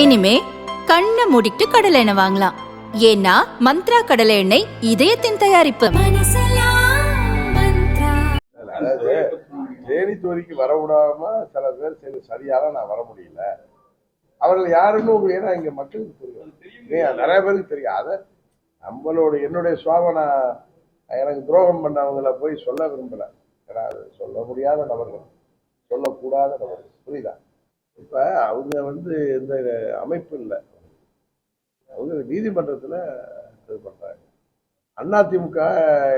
இனிமே கண்ணை மூடிட்டு கடலை எண்ணெய் வாங்கலாம். ஏன்னா மந்த்ரா கடலை எண்ணெய் இதயத்தின் தயாரிப்பு. தேனி தொகுதிக்கு வர விடாம சில பேர் சரி சரியால நான் வர முடியல. அவர்கள் யாருன்னு ஒரு ஏன்னா இங்க மக்களுக்கு தெரியும். நிறைய பேருக்கு தெரியும். அதை நம்மளோட என்னுடைய சுவாம நான் எனக்கு துரோகம் பண்ணவங்கள போய் சொல்ல விரும்பல. ஏன்னா அது சொல்ல முடியாத நபர்கள். சொல்லக்கூடாத நபர்கள். புரியுதா? இப்ப அவங்க வந்து இந்த அமைப்பு இல்லை. அவங்க நீதிமன்றத்தில் இது பண்ணுறாங்க அதிமுக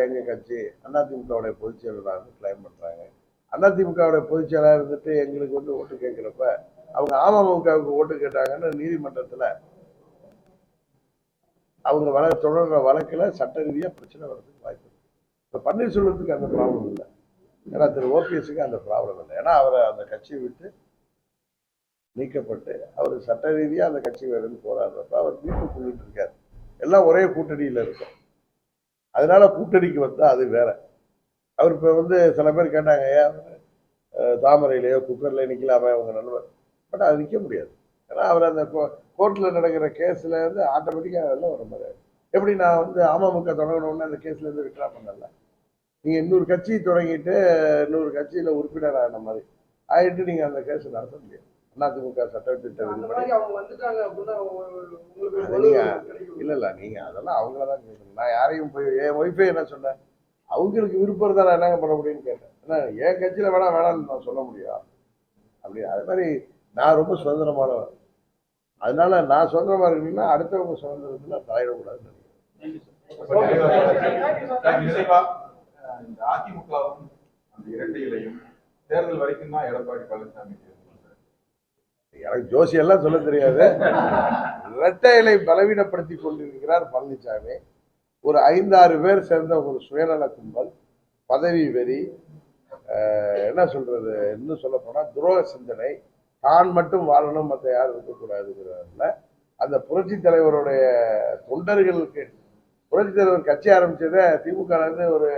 எங்கள் கட்சி அதிமுகவுடைய பொதுச் செயலராக கிளைம் பண்ணுறாங்க அதிமுகவுடைய பொதுச் செயலாளர் இருந்துட்டு எங்களுக்கு வந்து ஓட்டு கேட்குறப்ப அவங்க அமமுகவுக்கு ஓட்டு கேட்டாங்கன்னு நீதிமன்றத்தில் அவங்க வழ தொடர்ற வழக்கில் சட்ட ரீதியாக பிரச்சனை வர்றதுக்கு வாய்ப்பு இருக்கு. இப்போ பன்னீர்செல்வத்துக்கு அந்த ப்ராப்ளம் இல்லை. ஏன்னா திரு ஓபிஎஸ்க்கு அந்த ப்ராப்ளம் இல்லை. ஏன்னா அவரை அந்த கட்சியை விட்டு நீக்கப்பட்டு அவர் சட்ட ரீதியாக அந்த கட்சி வேணும்னு போராடுறப்ப அவர் மீட்டு சொல்லிட்டு இருக்காரு. எல்லாம் ஒரே கூட்டணியில் இருக்கும். அதனால கூட்டணிக்கு வந்தால் அது வேற. அவர் இப்போ வந்து சில பேர் கேட்டாங்க ஏன் அவரு, அஹ், தாமரையிலையோ குக்கர்ல அவங்க நண்பர்? பட் அது நிற்க முடியாது. ஏன்னா அவர் அந்த கோர்ட்டில் நடக்கிற கேஸில் இருந்து ஆட்டோமேட்டிக்காக எல்லாம் வர மாதிரி எப்படி நான் வந்து அமமுக தொடங்கணும்னு அந்த கேஸ்லேருந்து விட்ரா பண்ணல. நீங்கள் இன்னொரு கட்சி தொடங்கிட்டு இன்னொரு கட்சியில் உறுப்பினர் ஆன மாதிரி ஆகிட்டு நீங்கள் அந்த கேஸ் நடத்த முடியாது. அதிமுக சட்டத்திட்ட நீங்க. இல்ல இல்ல நீங்க அதெல்லாம் அவங்கள தான் கேட்கணும் நான் யாரையும் போய் என் ஒய்ஃபே என்ன சொன்னேன்? அவங்களுக்கு விருப்பம் இருந்தா நான் என்னங்க பண்ண முடியும்னு கேட்டேன். ஏன்னா என் கட்சியில வேணா வேணாம்னு நான் சொல்ல முடியும் அப்படி அது மாதிரி நான் ரொம்ப சுதந்திரமானவன். அதனால நான் சுதந்திரமா இருக்கீங்கன்னா அடுத்தவங்க சுதந்திரத்துல தலையிடக்கூடாதுன்னு நினைக்கிறேன். அதிமுகவும் அந்த இரட்டை இலையும் தேர்தல் வரைக்கும் தான் எடப்பாடி பழனிசாமி எனக்கு ஜோசியெல்லாம் சொல்ல தெரியாது. இரட்டை இலை பலவீனப்படுத்தி கொண்டிருக்கிறார் பழனிசாமி ஒரு ஐந்தாறு பேர் சேர்ந்த ஒரு சுயநல கும்பல் பதவி வெறி என்ன சொல்றது இன்னும் சொல்ல போனால் துரோக சிந்தனை. தான் மட்டும் வாழணும் மற்ற யாரும் இருக்கக்கூடாதுங்கிறதுல. அந்த புரட்சி தலைவருடைய தொண்டர்களுக்கு புரட்சி தலைவர் கட்சி ஆரம்பிச்சதை திமுகலேருந்து ஒரு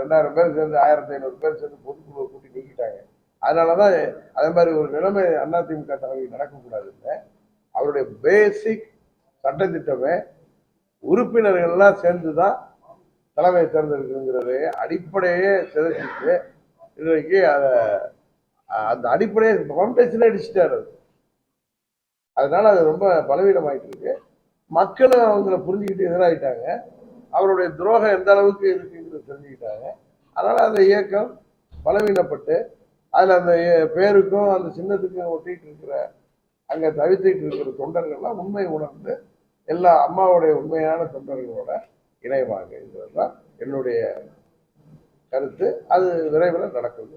ரெண்டாயிரம் பேர் சேர்ந்து ஆயிரத்தி ஐநூறு பேர் சேர்ந்து பொதுக்குழுவை கூட்டி நீக்கிட்டாங்க. அதனாலதான் அதே மாதிரி ஒரு நிலைமை அதிமுக தலைமையில் நடக்கக்கூடாதுன்னு அவருடைய பேசிக் சட்டத்திட்டமே உறுப்பினர்கள்லாம் சேர்ந்து தான் தலைமையை தேர்ந்தெடுக்கணுங்கிறது அடிப்படையே சிதைச்சிட்டு இன்றைக்கு அதை அந்த அடிப்படையை ஃபவுண்டேஷனே அடிச்சுட்டாரு அது. அதனால அது ரொம்ப பலவீனமாயிட்டு இருக்கு மக்களும் அவங்கள புரிஞ்சுக்கிட்டு எதிராகிட்டாங்க அவருடைய துரோகம் எந்த அளவுக்கு இருக்குங்கிறத தெரிஞ்சுக்கிட்டாங்க. அதனால அந்த இயக்கம் பலவீனப்பட்டு அதில் அந்த பேருக்கும் அந்த சின்னத்துக்கும் ஒட்டிகிட்டு இருக்கிற அங்கே தவித்துக்கிட்டு இருக்கிற தொண்டர்கள்லாம் உண்மை உணர்ந்து எல்லா அம்மாவுடைய உண்மையான தொண்டர்களோட இணைவாங்க இதுதான் என்னுடைய கருத்து. அது விரைவில் நடக்குது